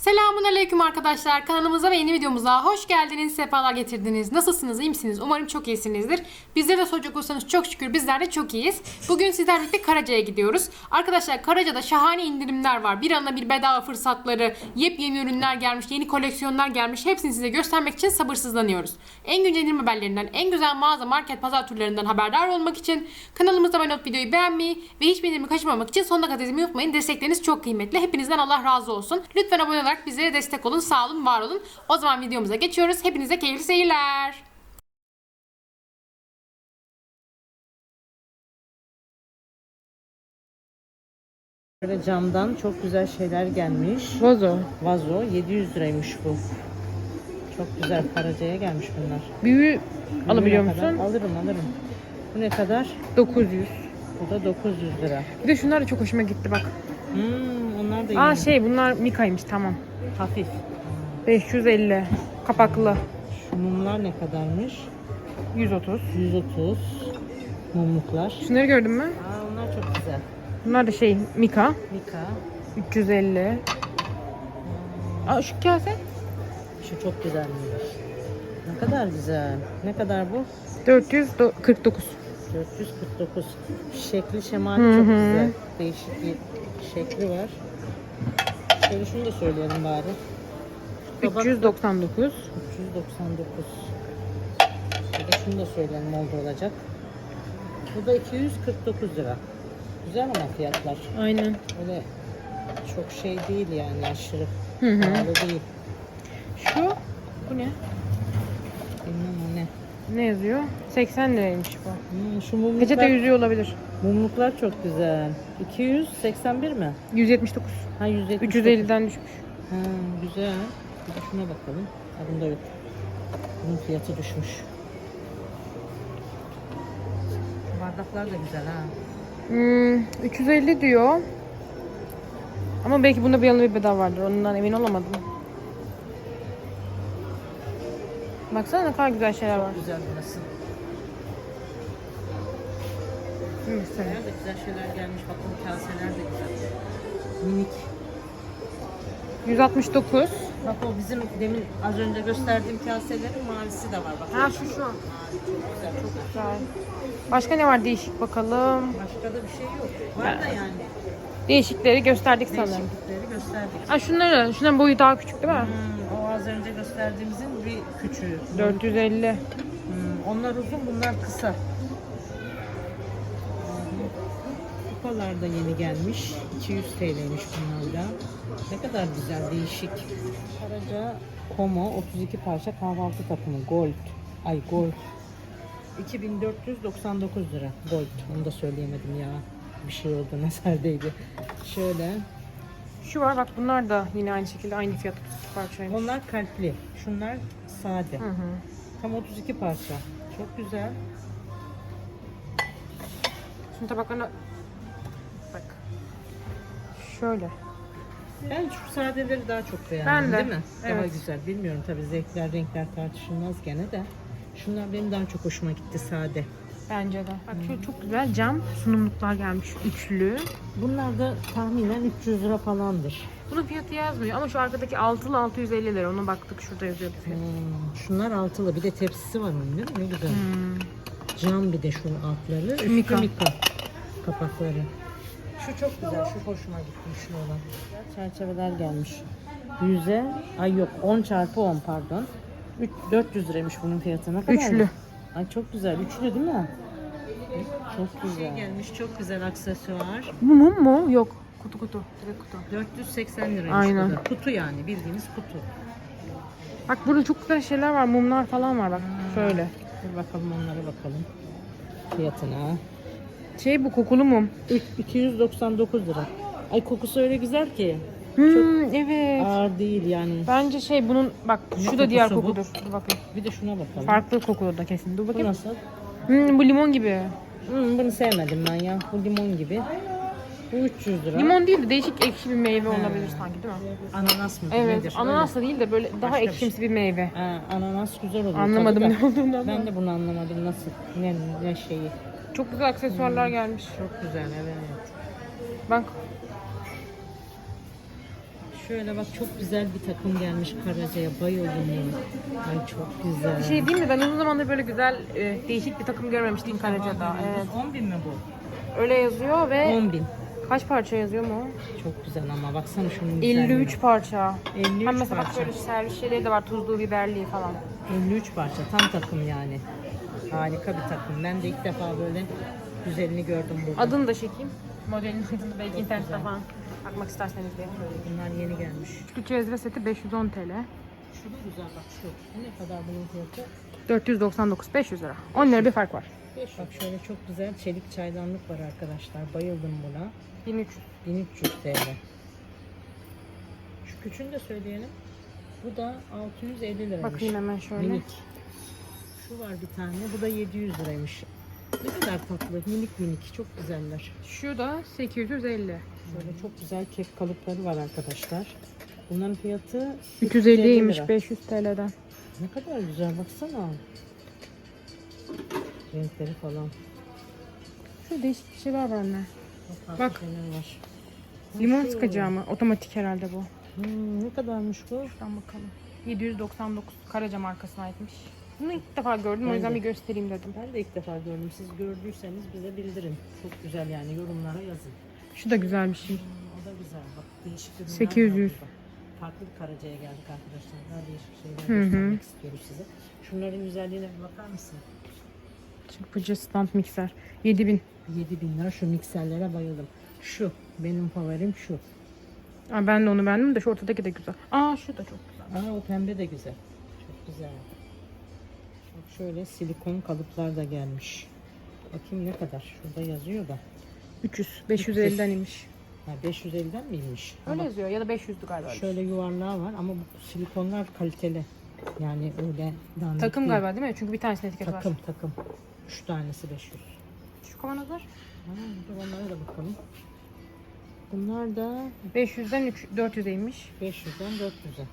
Selamun Aleyküm arkadaşlar. Kanalımıza ve yeni videomuza hoş geldiniz, sefalar getirdiniz. Nasılsınız, iyi misiniz? Umarım çok iyisinizdir. Bizleri de soracak olursanız çok şükür bizler de çok iyiyiz. Bugün sizlerle birlikte Karaca'ya gidiyoruz. Arkadaşlar Karaca'da şahane indirimler var. Bir anda bir bedava fırsatları, yepyeni ürünler gelmiş, yeni koleksiyonlar gelmiş. Hepsini size göstermek için sabırsızlanıyoruz. En güncel indirim haberlerinden, en güzel mağaza, market, pazar turlarından haberdar olmak için kanalımıza abone olup videoyu beğenmeyi ve hiçbir indirimi kaçırmamak için sonuna kadar izlemeyi unutmayın. Destekleriniz çok kıymetli. Hepinizden Allah razı olsun. Lütfen abone olarak bizlere destek olun. Sağ olun, var olun. O zaman videomuza geçiyoruz. Hepinize keyifli seyirler. Böyle camdan çok güzel şeyler gelmiş. Vazo. Vazo 700 liraymış bu. Çok güzel Karaca'ya gelmiş bunlar. Büyüğü alabiliyor ne kadar? musun? Alırım alırım. Bu ne kadar? 900. Bu da 900 lira. Bir de şunlar da çok hoşuma gitti bak. Hmm, onlar da Aa yine şey bunlar Mika'ymış tamam. hafif. 550 kapaklı. Şu mumlar ne kadarmış? 130. 130 mumluklar. Şunları gördün mü? Aa, onlar çok güzel. Bunlar da şey Mika. Mika. 350. Aa şu kase? Şu çok güzelmiş. Ne kadar güzel. Ne kadar bu? 449. 449. Şekli şemali Hı çok hı. güzel. Değişik bir şekli var. Şöyle şunu da söyleyelim bari. Kabak 399. 399. Bir de şunu da söyleyelim oldu olacak. Bu da 249 lira. Güzel ama fiyatlar. Aynen. Öyle çok şey değil yani aşırı Hı hı. pahalı değil. Şu bu ne? Ne. Yazıyor? 80 liraymış bu. Hmm, şu mumluklar, Peçete yüzüğü olabilir. mumluklar çok güzel. 281 mi? 179. Ha 179. 350'den düşmüş. Ha, güzel. Bir de şuna bakalım. Ha, bunda yok. Bunun fiyatı düşmüş. Bardaklar da güzel ha. Hmm, 350 diyor. Ama belki bunda bir yanı bir bedava vardır. Ondan emin olamadım. Baksana ne kadar güzel şeyler var. Güzel burası. Mesela. Nerede güzel şeyler gelmiş. Bakın kaseler de güzel. Minik. 169. Bak o bizim demin az önce gösterdiğim kaselerin mavisi de var. Bak. Ha şu şu. Mavi çok güzel. Çok güzel. Güzel. Başka ne var değişik bakalım. Başka da bir şey yok. Var da yani. Değişikleri gösterdik sanırım. Değişiklikleri gösterdik. Ha şunları, şunların boyu daha küçük değil mi? Hmm, o az önce gösterdiğimizin bir küçüğü. 450. Hmm, onlar uzun, bunlar kısa. Kupalar da yeni gelmiş. 200 TL'ymiş bunlar da. Ne kadar güzel, değişik. Karaca Komo 32 parça kahvaltı takımı Gold. Ay Gold. 2499 lira Gold. Onu da söyleyemedim ya. Bir şey oldu nezerdeydi. Şöyle. Şu var bak bunlar da yine aynı şekilde aynı fiyat parçaymış. Onlar kalpli. Şunlar sade. Hı hı. Tam 32 parça. Çok güzel. Şimdi tabaklarına bak. Şöyle. Ben şu sadeleri daha çok beğendim Ben de, değil mi? Daha evet. güzel. Bilmiyorum tabii zevkler, renkler tartışılmaz gene de. Şunlar benim daha çok hoşuma gitti sade. Bence de. Bak şu çok güzel cam sunumluklar gelmiş üçlü. Bunlar da tahminen 300 lira falandır. Bunun fiyatı yazmıyor ama şu arkadaki altılı 650 lira. Ona baktık şurada yazıyordu fiyatı. Hmm, şunlar altılı. Bir de tepsisi var onun değil mi? Ne güzel. Hmm. Cam bir de şu altları. Üstü Mika. mika. Kapakları. Şu çok güzel. Şu hoşuma gitmiş şu olan. Çerçeveler gelmiş. 100'e ay yok 10 çarpı 10 pardon. Üç- 400 liraymış bunun fiyatı. Ne kadar? Üçlü. Ay çok güzel. Üçlü değil mi? Çok güzel. Şey gelmiş çok güzel aksesuar. Bu mum mu? Yok. Kutu kutu. Direkt kutu. 480 liraymış Aynen. da. Kutu yani bildiğiniz kutu. Bak burada çok güzel şeyler var. Mumlar falan var bak. Şöyle. Bir bakalım onlara bakalım. Fiyatına. Şey bu kokulu mum. Üç- 299 lira. Ay kokusu öyle güzel ki. Hmm, evet. Ağır değil yani. Bence şey bunun bak şu da diğer kokusu bu? kokudur. Dur bakayım. Bir de şuna bakalım. Farklı kokulu da kesin. Dur Bu bakayım. nasıl? Hmm, bu limon gibi. Hmm, bunu sevmedim ben ya. Bu limon gibi. Bu 300 lira. Limon değil de değişik ekşi bir meyve olabilir sanki değil mi? Ananas mı? Evet. Nedir? Ananas da değil de böyle daha Başka bir ekşimsi bir meyve. Ha, ananas güzel oluyor. Anlamadım ne olduğunu ama. Ben de bunu anlamadım nasıl. Ne, ne şeyi. Çok güzel aksesuarlar gelmiş. Çok güzel evet. Bak Şöyle bak çok güzel bir takım gelmiş Karaca'ya. Bayıldım ya. Ay çok güzel. Bir şey değil mi? Ben uzun zamandır böyle güzel e, değişik bir takım görmemiştim Karaca'da. Evet. 10 bin mi bu? Öyle yazıyor ve 10 bin. kaç parça yazıyor mu? Çok güzel ama baksana şunun güzelliğine. 53 parça. 53 Hem mesela bak parça. böyle servis şeyleri de var. Tuzlu, biberli falan. 53 parça tam takım yani. Harika bir takım. Ben de ilk defa böyle güzelini gördüm burada. Adını da çekeyim. Modelin adını belki internette falan bakmak isterseniz diye. Bunlar yeni gelmiş. Şu cezve seti 510 TL. Şu da güzel bak şu. Bu ne kadar bunun fiyatı? 499 500 lira. 10 lira bir fark var. Bak şöyle çok güzel çelik çaydanlık var arkadaşlar. Bayıldım buna. 1300. 1300 TL. Şu küçüğünü de söyleyelim. Bu da 650 liraymış. Bakayım hemen şöyle. Minik. Şu var bir tane. Bu da 700 liraymış. Ne kadar tatlı. Minik minik. Çok güzeller. Şu da 850. Şöyle çok güzel kek kalıpları var arkadaşlar. Bunların fiyatı 350'ymiş lira. 500 TL'den. Ne kadar güzel baksana. Renkleri falan. Şu değişik bir şeyler var anne. Bak. Bak. şeyler var. Limon şu. sıkacağı mı? Otomatik herhalde bu. Hmm, ne kadarmış bu? Şuradan bakalım. 799 Karaca markasına aitmiş. Bunu ilk defa gördüm o Ben yüzden de. bir göstereyim dedim. Ben de ilk defa gördüm. Siz gördüyseniz bize bildirin. Çok güzel yani yorumlara yazın. Şu da güzel bir şey. Hmm, o da güzel. Bak değişik ürünler 800. var burada. Farklı bir karacaya geldik arkadaşlar. Daha değişik şeyler Hı hı. göstermek istiyoruz size. Şunların güzelliğine bir bakar mısın? Çırpıcı stand mikser. 7000. 7000 lira şu mikserlere bayıldım. Şu benim favorim şu. Aa, ben de onu beğendim de şu ortadaki de güzel. Aa şu da çok güzel. Aa o pembe de güzel. Çok güzel. Şöyle silikon kalıplar da gelmiş. Bakayım ne kadar. Şurada yazıyor da. 300. 550'den imiş. Ha 550'den miymiş? Öyle Ama yazıyor ya da 500'dü galiba. öyle. şöyle yuvarlağı var ama bu silikonlar kaliteli. Yani öyle dandik Takım değil. galiba değil mi? Çünkü bir tanesinin etiketi Takım var. takım. 3 tanesi 500. Şu kavanozlar? Ha, dur onlara da bakalım. Bunlar da 500'den 3 400'e inmiş. 500'den 400'e.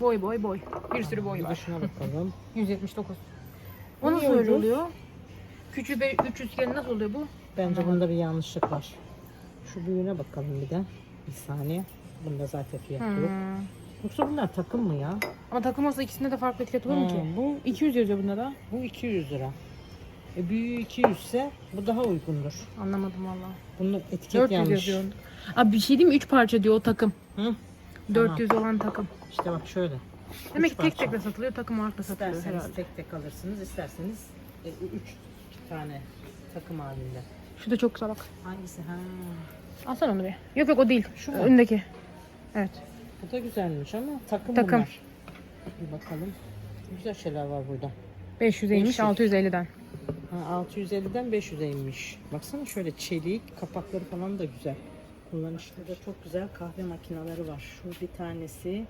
Boy boy boy. Bir sürü Bir boy de var. şuna bakalım. 179. O nasıl öyle oluyor? Küçüğü be- 300 iken nasıl oluyor bu? Bence bunda bir yanlışlık var. Şu büyüğüne bakalım bir de. Bir saniye. Bunda zaten fiyat yok. Hmm. Yoksa bunlar takım mı ya? Ama takım olsa ikisinde de farklı etiket olur mu ki? bu 200 yazıyor bunda da. bu 200 lira. E büyüğü 200 ise bu daha uygundur. Anlamadım valla. Bunun etiket 400 yanlış. yazıyor. Abi bir şey diyeyim mi? 3 parça diyor o takım. Hı? 400 olan takım. İşte bak şöyle. Demek Üç ki tek tek de satılıyor, takım olarak da satılıyor İsterseniz herhalde. tek tek alırsınız, isterseniz 3 tane takım halinde. Şu da çok güzel bak. Hangisi? Ha. Alsana onu bir. Yok yok o değil. Şu mu? Öndeki. Evet. Bu da güzelmiş ama takım, Takım. bunlar. Bir bakalım. Güzel şeyler var burada. 500'e inmiş 500. 650'den. Ha, 650'den 500'e inmiş. Baksana şöyle çelik, kapakları falan da güzel. Kullanışlı da çok güzel kahve makineleri var. Şu bir tanesi.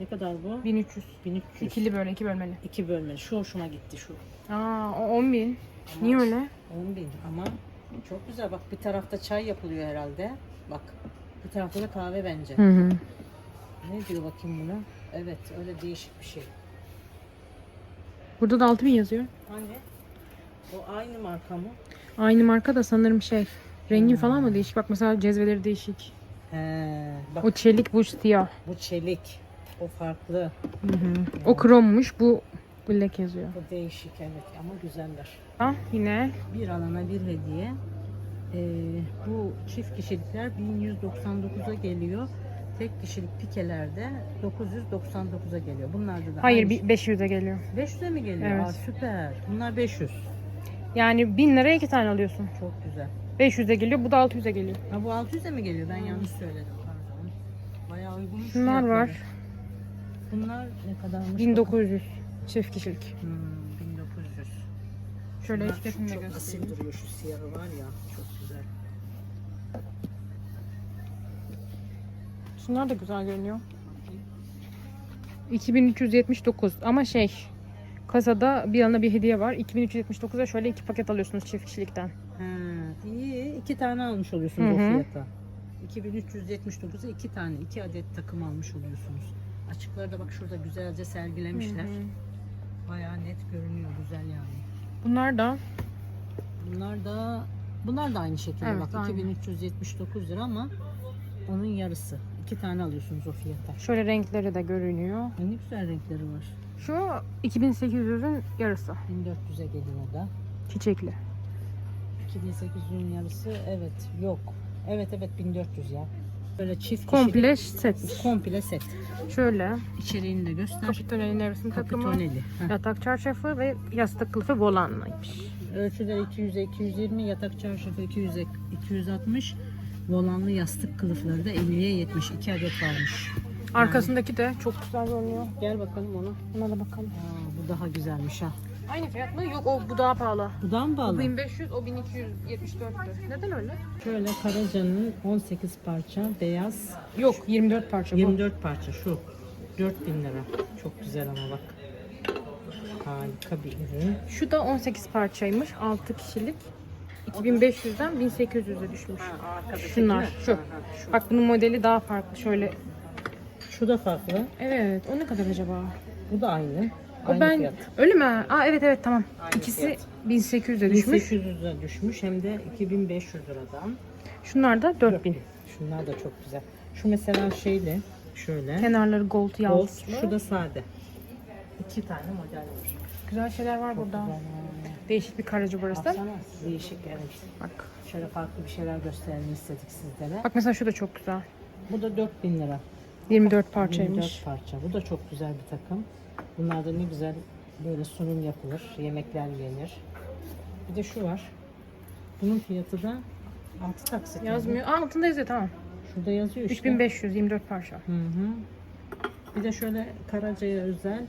Ne kadar bu? 1300. 1300. İkili böyle iki bölmeli. İki bölmeli. Şu hoşuma gitti şu. Aa o 10 bin. Ama Niye öyle? 10 bin ama çok güzel. Bak bir tarafta çay yapılıyor herhalde. Bak bir tarafta da kahve bence. Hı hı. Ne diyor bakayım buna? Evet öyle değişik bir şey. Burada da 6000 yazıyor. Hani? O aynı marka mı? Aynı marka da sanırım şey. Rengi falan mı değişik? Bak mesela cezveleri değişik. He, bak O çelik bu siyah. bu çelik. O farklı. Hı hı. O krommuş bu black yazıyor. Bu değişik evet ama güzeller. Ha, yine Bir alana bir hediye. Ee, bu çift kişilikler 1199'a geliyor. Tek kişilik pikelerde 999'a geliyor. Bunlar da, hayır aynı bir 500'e geliyor. şey. 500'e mi geliyor? Evet. Aa, süper. Bunlar 500. Yani 1000 liraya iki tane alıyorsun. Çok güzel. 500'e geliyor bu da 600'e geliyor. Ha bu 600'e mi geliyor? Ben yanlış söyledim pardon. Bayağı uygun. Şunlar var. Bunlar ne kadarmış? 1900 çift kişilik. Hmm, 1900. Şöyle Şunlar etiketini de çok asil göstereyim. duruyor şu siyahı var ya. Çok güzel. Şunlar da güzel görünüyor. 2379 ama şey kasada bir yana bir hediye var. 2379'a şöyle iki paket alıyorsunuz çift kişilikten. Ha, iyi. iki tane almış oluyorsunuz Hı o hı. fiyata. 2379'a iki tane, iki adet takım almış oluyorsunuz. Açıkları da bak şurada güzelce sergilemişler. Hı hı. Bayağı net görünüyor, güzel yani. Bunlar da Bunlar da bunlar da aynı şekilde Evet, bak aynı. 2379 lira ama onun yarısı. İki tane alıyorsunuz o fiyata. Şöyle renkleri de görünüyor. Ne güzel renkleri var. Şu 2800'ün yarısı. 1400'e geliyor da. Çiçekli. 2800'ün yarısı evet yok. Evet evet 1400 ya. Böyle çift Komple setmiş. kişi, komple set. Şöyle İçeriğini de göster. kapitoneli nevresim takımı, Kapitoneli. Heh. yatak çarşafı ve yastık kılıfı volanlıymış. Ölçüler 200'e 220, yatak çarşafı 200'e 260. Volanlı yastık kılıfları da 50'ye 70. 2 adet varmış. Arkasındaki de çok güzel görünüyor. Gel bakalım ona. Buna da bakalım. Aa, bu daha güzelmiş ha. Aynı fiyat mı? Yok o bu daha pahalı. Bu daha mı O pahalı? 1500, o 1274'tü. Neden öyle? Şöyle Karaca'nın 18 parça beyaz Yok 24 parça bu. 24 parça şu. 4000 lira. Çok güzel ama bak. Harika bir ürün. Şu da 18 parçaymış. 6 kişilik. 2500'den 1800'e düşmüş. Şunlar, şu. Bak bunun modeli daha farklı. Şöyle. Şu da farklı. Evet, o ne kadar acaba? Bu da aynı. Aynı ben fiyat. öyle mi? Aa evet evet tamam. Aynı İkisi fiyat. 1800'e düşmüş. 1800 lira düşmüş hem de 2500 liradan. Şunlar da 4000. Şunlar da çok güzel. Şu mesela şeyli şöyle. Kenarları gold Gold, yansıtlı. şu da sade. İki tane model var. Güzel şeyler var burada. Değişik bir karacı burası. Baksana değişik evet. Bak. Şöyle farklı bir şeyler gösterelim istedik sizlere. Bak mesela şu da çok güzel. Bu da 4000 lira. 24 parçaymış. 24 parça. Bu da çok güzel bir takım. Bunlarda ne güzel böyle sunum yapılır. Yemekler yenir. Bir de şu var. Bunun fiyatı da 6 taksit. Yazmıyor. Aa, altında yazıyor tamam. Şurada yazıyor işte. 3500 24 parça. Hı hı. Bir de şöyle Karaca'ya özel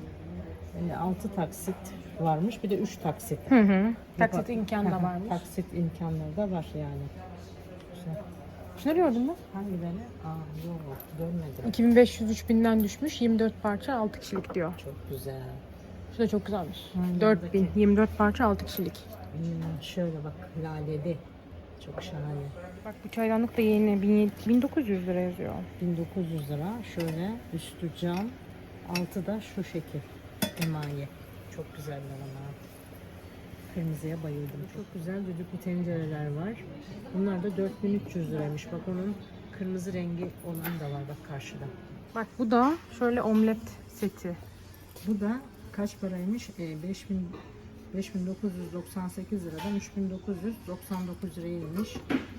6 taksit varmış. Bir de 3 taksit. Hı hı. Taksit imkanı da varmış. Taksit imkanları da var yani. Güzel. Şunları gördün mü? Hangileri? Aa yok görmedim. 2500 3000'den düşmüş. 24 parça 6 kişilik diyor. Çok güzel. Şu da çok güzelmiş. Aynen, 4000 24 parça 6 kişilik. Hmm, şöyle bak laleli. Çok şahane. Bak bu çaydanlık da yeni 1700 1900 lira yazıyor. 1900 lira. Şöyle üstü cam. Altı da şu şekil. Emaye. Çok güzeller ama. Kırmızıya bayıldım. Çok güzel düdüklü tencereler var. Bunlar da 4300 liraymış. Bak onun kırmızı rengi olan da var bak karşıda. Bak bu da şöyle omlet seti. Bu da kaç paraymış? E, 5000 5998 liradan 3999 liraya inmiş.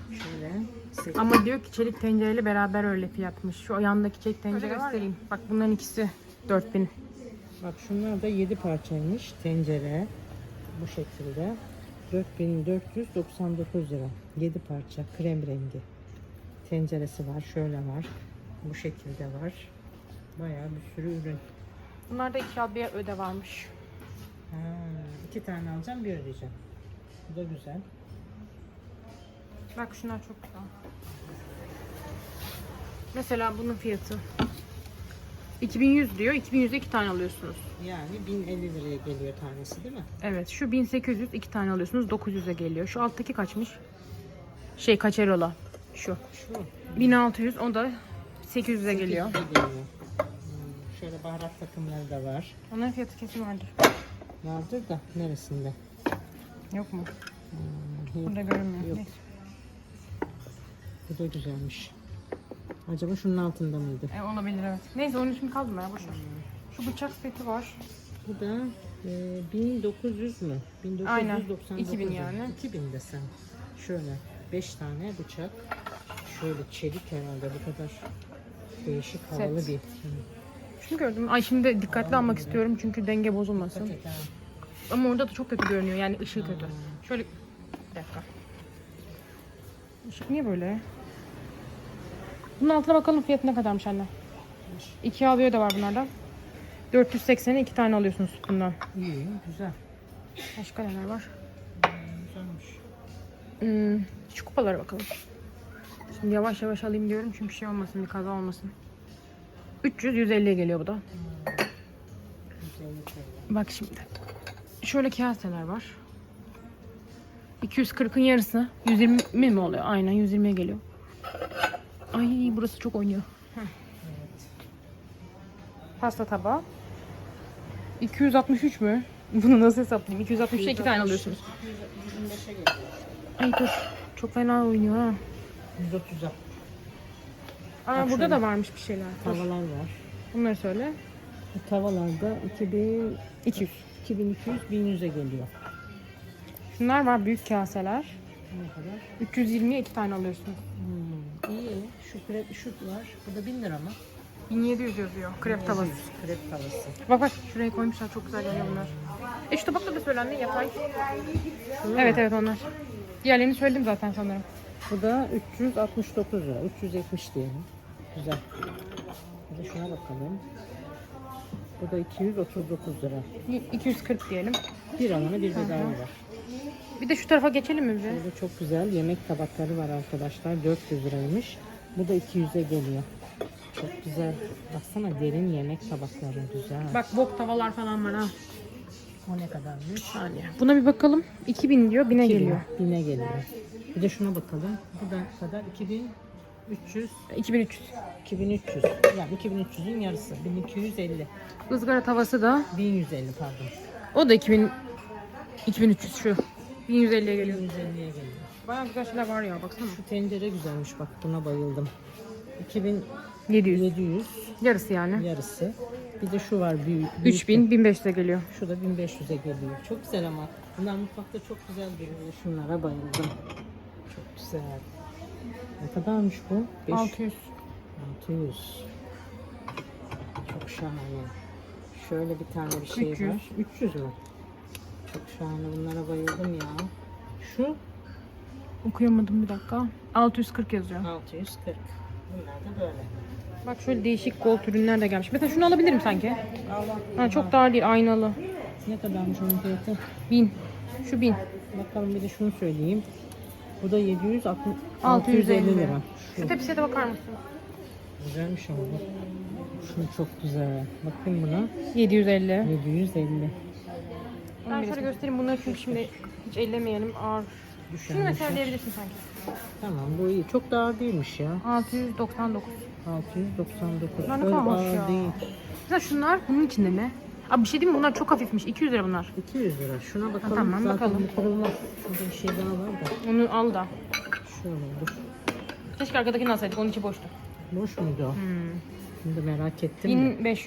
Şöyle set. Ama diyor ki çelik tencereli beraber öyle fiyatmış. Şu yandaki çelik tencere ya. Bak bunların ikisi 4000. Bak şunlar da 7 parçaymış tencere. Bu şekilde. 4499 lira. 7 parça krem rengi. Tenceresi var. Şöyle var. Bu şekilde var. Bayağı bir sürü ürün. Bunlarda iki al bir öde varmış. Ha, iki tane alacağım bir ödeyeceğim. Bu da güzel. Bak şunlar çok güzel. Mesela bunun fiyatı 2100 diyor. 2100'de iki tane alıyorsunuz. Yani 1050 liraya geliyor tanesi değil mi? Evet şu 1800 iki tane alıyorsunuz 900'e geliyor. Şu alttaki kaçmış? Şey kaçerola. Şu. Şu. 1600 o da 800'e geliyor. 800'e geliyor. Hmm, Şöyle baharat takımları da var. Onların fiyatı kesin vardır. Vardır da neresinde? Yok mu? Hmm. Burada görünmüyor. Yok. Neyse. Bu da güzelmiş. Acaba şunun altında mıydı? E, olabilir evet. Neyse onun için kaldım ya boşver. Şu bıçak seti var. Bu da e, 1900 mü? 1999 Aynen, mu? 2000 yani. 2000 desem. Şöyle 5 tane bıçak. Şöyle çelik herhalde bu kadar değişik havalı Set. bir. Şunu gördüm. Ay şimdi dikkatli almak istiyorum çünkü denge bozulmasın. Dikkat et ha. Ama orada da çok kötü görünüyor yani ışığı kötü. Şöyle bir dakika. Işık niye böyle? Bunun altına bakalım fiyatı ne kadarmış anne. İki alıyor da var bunlardan. 480'e iki tane alıyorsunuz bundan. İyi, güzel. Başka neler var? Güzelmiş. Hmm, şu kupalara bakalım. Şimdi yavaş yavaş alayım diyorum çünkü şey olmasın bir kaza olmasın. 300 150'ye geliyor bu da. Bak şimdi. Şöyle kaseler var. 240'ın yarısı 120 mi oluyor? Aynen 120'ye geliyor. Ay burası çok oynuyor. Evet. Pasta tabağı. 263 mü? Bunu nasıl hesaplayayım? 260'ta iki tane alıyorsunuz. 125'e geliyor. Ay dur. Çok fena oynuyor ha. 130'a. Aa, Bak burada şöyle da varmış bir şeyler. Dur. Tavalar var. Bunları söyle. Bu tavallarda 2000, 200. 2200 1100'e geliyor. Şunlar var büyük kaseler. Ne kadar? 320'ye iki tane alıyorsun. Hmm, iyi. Şu krep şu var. Bu da 1000 lira mı? 1700 yazıyor. Krep tavası. Krep tavası. Bak bak şuraya koymuşlar çok güzel geliyor bunlar. E şu tabakta da söylendi yatay. Evet evet onlar. Diğerlerini söyledim zaten sanırım. Bu da 369 lira. 370 diyelim. Güzel. Bir de şuna bakalım. Bu da 239 lira. 240 diyelim. Bir alana bir bedava var. Bir de şu tarafa geçelim mi bize? Burada çok güzel yemek tabakları var arkadaşlar. 400 liraymış. Bu da 200'e geliyor. Çok güzel. Baksana derin yemek tabakları güzel. Bak bok tavalar falan var ha. o ne kadarmış? Saniye. Buna bir bakalım. 2000 diyor, 1000'e geliyor. Bine geliyor. Bir de şuna bakalım. Bu da kadar 2300 2300. 2300. Yani 2300'ün yarısı. 1250. Izgara tavası da 1150 pardon. o da 2000 2300 şu. 1150'ye geliyor. 1150'ye geliyor. Bayağı güzel şeyler var ya baksana. Şu tencere güzelmiş bak buna bayıldım. 700. 2700 Yarısı yani. yarısı. Bir de şu var büyük. büyük 3000 1500'e geliyor. Şu da 1500'e geliyor. Çok güzel ama. Bunlar mutfakta çok güzel duruyor. Şunlara bayıldım. Çok güzel. Ne kadarmış bu? Beş- 600. 600. Çok şahane. Şöyle bir tane bir şey 300. var. 300 mü? Çok şahane. Bunlara bayıldım ya. Şu Okuyamadım bir dakika. 640 yazıyor. 640. Bunlar da böyle. Bak şöyle değişik gold ürünler de gelmiş. Mesela şunu alabilirim sanki. Ha, çok dar değil aynalı. Ne kadarmış onun fiyatı? 1000. Şu 1000. Bakalım bir de şunu söyleyeyim. Bu da 760 650 650 lira. Şu Şu tepsiye de bakar mısın? güzelmiş ama bu. Şunu çok güzel. Bakın buna 750. 750. Ben şöyle göstereyim bunları çünkü şimdi hiç ellemeyelim. Ağır. Şunu Düşenmiş. mesela diyebilirsin sanki. Tamam bu iyi. Çok da ağır değilmiş ya. 699. 699. Bunlar ne kadar hoş ya. değil. Mesela şunlar bunun içinde ne? Abi bir şey diyeyim mi? Bunlar çok hafifmiş. 200 lira bunlar. 200 lira. Şuna bakalım. tamam, Zaten bakalım. bu kırılmaz. Şurada bir şey daha var da. Onu al da. Şöyle dur. Keşke arkadakini alsaydık. Onun içi boştu. Boş muydu o? Hmm. Şimdi merak ettim. de.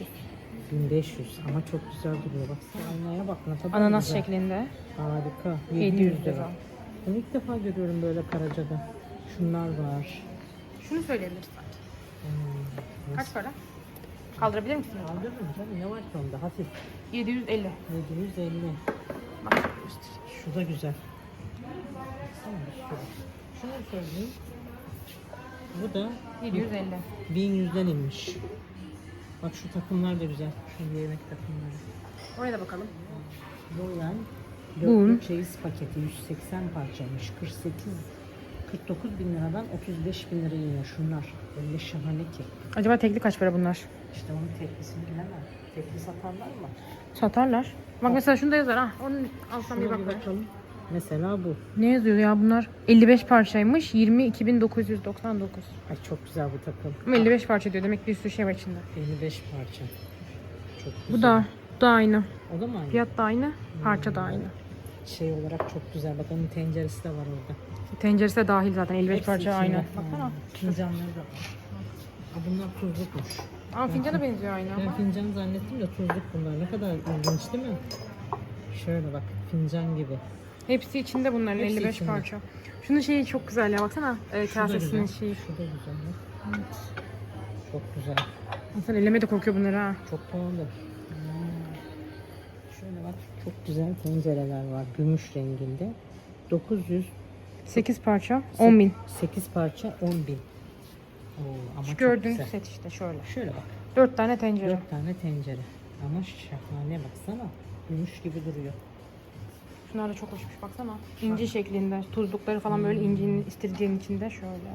1500. 1500 ama çok güzel duruyor. Baksana aynaya bak ne kadar Ananas güzel. şeklinde. Harika. 700 lira. Ben ilk defa görüyorum böyle Karaca'da. Şunlar var. Şunu söyleyebilirsin. Hmm. Kaç para? Kaldırabilir misin? Kaldırırım canım. Ne var ki onda? Hafif. 750. 750. Bak. Şu da güzel. Baksana. Şunu söyleyeyim. Bu da 750. 1100'den inmiş. Bak şu takımlar da güzel. Şu yemek takımları. Oraya da bakalım. Royal dörtlü çeyiz paketi 180 parçaymış. 48 49 bin liradan 35 bin liraya iniyor şunlar. Öyle şahane ki. Acaba tekli kaç para bunlar? İşte onun teklisini bilemem. Tekli satarlar mı? Satarlar. Bak mesela şunu da yazar ha. Onu alsam bir Şuna bak. bir be. bakalım. Mesela bu. Ne yazıyor ya bunlar? 55 parçaymış. 22.999. Ay çok güzel bu takım. Ama 55 parça diyor. Demek bir sürü şey var içinde. 55 parça. Çok güzel. Bu da bu da aynı. O da mı aynı? Fiyat da aynı. Parça da aynı. Şey olarak çok güzel. Bak onun tenceresi de var orada. Tenceresi de dahil zaten. 55 Hepsi parça içinde. aynı. Ha, Baksana. Fincanları da. Ha, bunlar tuzlukmuş. Ama fincana benziyor aynı Ben ama. fincan zannettim de tuzluk bunlar. Ne kadar ilginç değil mi? Şöyle bak fincan gibi. Hepsi içinde bunların Hepsi 55 içinde. parça. Şunun şeyi çok güzel ya baksana. E, kasesinin şeyi. Şu da güzel. bak. Çok güzel. İnsan elleme de korkuyor bunları ha. Çok pahalı. Hmm. Şöyle bak çok güzel tencereler var. Gümüş renginde. 900 8 parça 10 bin. 8 parça 10 bin. Oo, ama Şu gördüğünüz güzel. set işte şöyle. Şöyle bak. 4 tane tencere. 4 tane tencere. Ama şahane baksana. Gümüş gibi duruyor. Şunlar da çok hoşmuş baksana. İnci şeklinde. Tuzlukları falan böyle incinin istiridyenin içinde şöyle.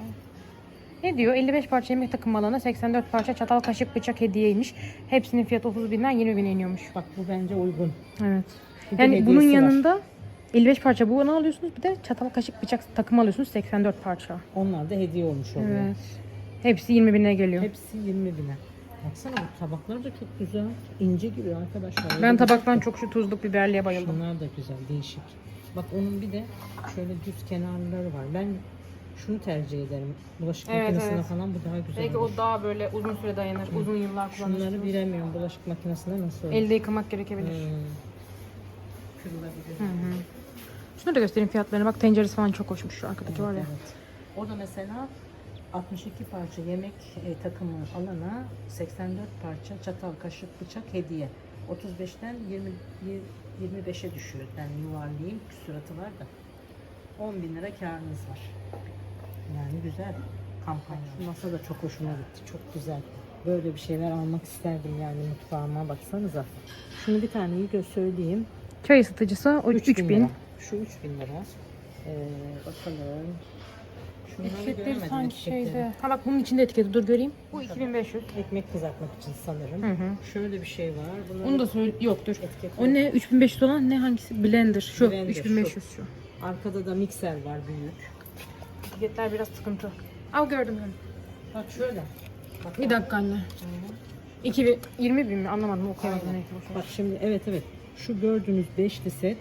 Ne diyor? 55 parça yemek takım alana 84 parça çatal kaşık bıçak hediyeymiş. Hepsinin fiyatı 30 binden 20 bine iniyormuş. Bak bu bence uygun. Evet. Bir de Yani bunun hediyesi var. yanında 55 parça bunu alıyorsunuz. Bir de çatal kaşık bıçak takım alıyorsunuz 84 parça. Onlar da hediye olmuş oluyor. Evet. Hepsi 20 bine geliyor. Hepsi 20 bine. Baksana bu tabaklar da çok güzel. İnce gibi arkadaşlar. Ben tabaktan çok şu tuzluk biberliğe bayıldım. Şunlar da güzel, değişik. Bak onun bir de şöyle düz kenarları var. Ben Şunu tercih ederim. Bulaşık Evet, makinesine evet. falan bu daha güzel. Belki olur. o daha böyle uzun süre dayanır. Uzun yıllar Şunları kullanırsınız. bilemiyorum bulaşık makinesinde nasıl olur. Elde yıkamak gerekebilir. Hmm. Kırılabilir. Hı hı. Şunu da göstereyim fiyatlarına. Bak tenceresi falan çok hoşmuş şu arkadaki var ya. Evet. O da mesela 62 parça yemek e, takımı alana 84 parça çatal, kaşık, bıçak hediye. 35'ten 20 yir- 25'e düşüyor. Yani yuvarlayayım küsuratı var da. 10 bin lira karınız var. Yani güzel kampanya. Şu masa da çok hoşuma gitti. Çok güzel. Böyle bir şeyler almak isterdim yani mutfağıma baksanıza. Şunu bir tane iyi göz söyleyeyim. Çay ısıtıcısı o 3000. lira. Şu 3000 lira. Ee, bakalım. Etiketleri göremedim, sanki etiketleri. şeyde. Ha bak bunun içinde etiketi dur göreyim. Bu 2500. Ekmek kızartmak için sanırım. Hı hı. Şöyle bir şey var. Bunları Onu da söyle. Yok dur. O ne? 3500 olan ne hangisi? Blender. Şu. Blender, 3500 şu. Arkada da mikser var büyük. Etiketler biraz sıkıntı. Al gördüm gördüm. Bak şöyle. Bak, Bir dakika anne. 2000, 20 bin mi? Anlamadım okuyamadım. Aynen. Bak şimdi evet evet. Şu gördüğünüz beşli set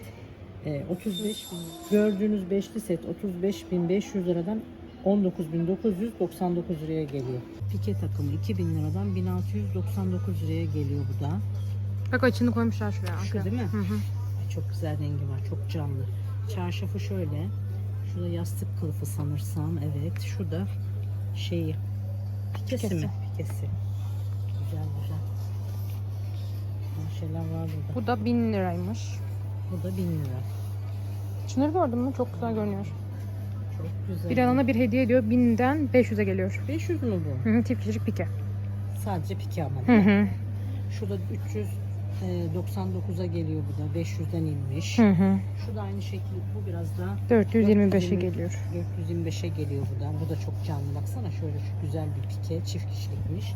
e, 35 bin. Gördüğünüz beşli set 35.500 liradan 19.999 liraya geliyor. Pike takımı 2000 liradan 1699 liraya geliyor bu da. Bak açını koymuşlar şuraya. Şu değil mi? Hı hı. Çok güzel rengi var. Çok canlı. Çarşafı şöyle. Şurada yastık kılıfı sanırsam. Evet. Şurada şeyi. Pikesi, Pikesi. mi? Pikesi. Güzel güzel. Her şeyler var burada. Bu da 1000 liraymış. Bu da 1000 lira. Şunları gördün mü? Çok güzel görünüyor. Çok güzel. Bir alana bir hediye ediyor. 1000'den 500'e geliyor. 500 mü bu? Hı hı. Çift kişilik pike. Sadece pike ama. Hı hı. Şurada 399'a geliyor bu da. 500'den inmiş. Hı hı. Şu da aynı şekilde. Bu biraz daha 425'e 420. geliyor. 425'e geliyor bu da. Bu da çok canlı. Baksana şöyle şu güzel bir pike. Çift kişilikmiş.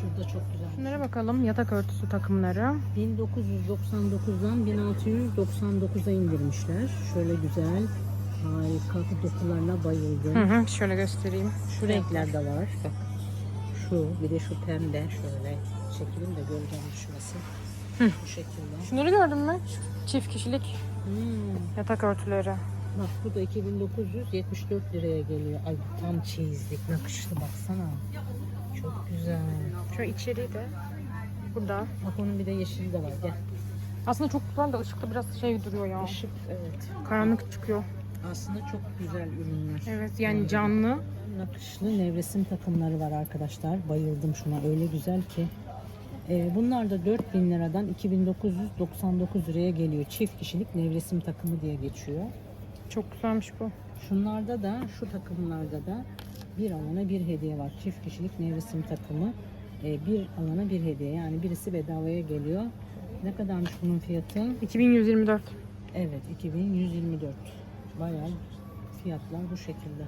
Şurada çok güzel. Şunlara bakalım. Yatak örtüsü takımları. 1999'dan 1699'a indirmişler. Şöyle güzel. Harika dokularına bayıldım. Hı hı. Şöyle göstereyim. Şu renkler de var. Bak. Şu bir de şu pembe şöyle çekelim de göreceğim düşmesin. Hı. Bu şekilde. Şunları gördün mü? Çift kişilik Hmm. yatak örtüleri. Bak bu da 2974 liraya geliyor. Ay tam çeyizlik nakışlı baksana. Çok güzel. Şu içeriği de burada. Bak onun bir de yeşili de var. Gel. Aslında çok güzel de ışıkta biraz şey duruyor ya. Işık evet. Karanlık çıkıyor. Aslında çok güzel ürünler. Evet yani canlı. Nakışlı nevresim takımları var arkadaşlar. Bayıldım şuna öyle güzel ki. Ee, bunlar da 4000 liradan 2999 liraya geliyor. Çift kişilik nevresim takımı diye geçiyor. Çok güzelmiş bu. Şunlarda da şu takımlarda da bir alana bir hediye var. Çift kişilik nevresim takımı. Ee, bir alana bir hediye. Yani birisi bedavaya geliyor. Ne kadarmış bunun fiyatı? 2124. Evet 2124. Bayağı fiyatlar bu şekilde.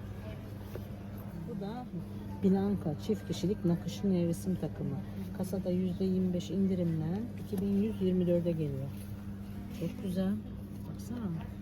Bu da Blanka çift kişilik nakışlı nevresim takımı. Kasada %25 indirimle 2124'e geliyor. Çok güzel. Baksana.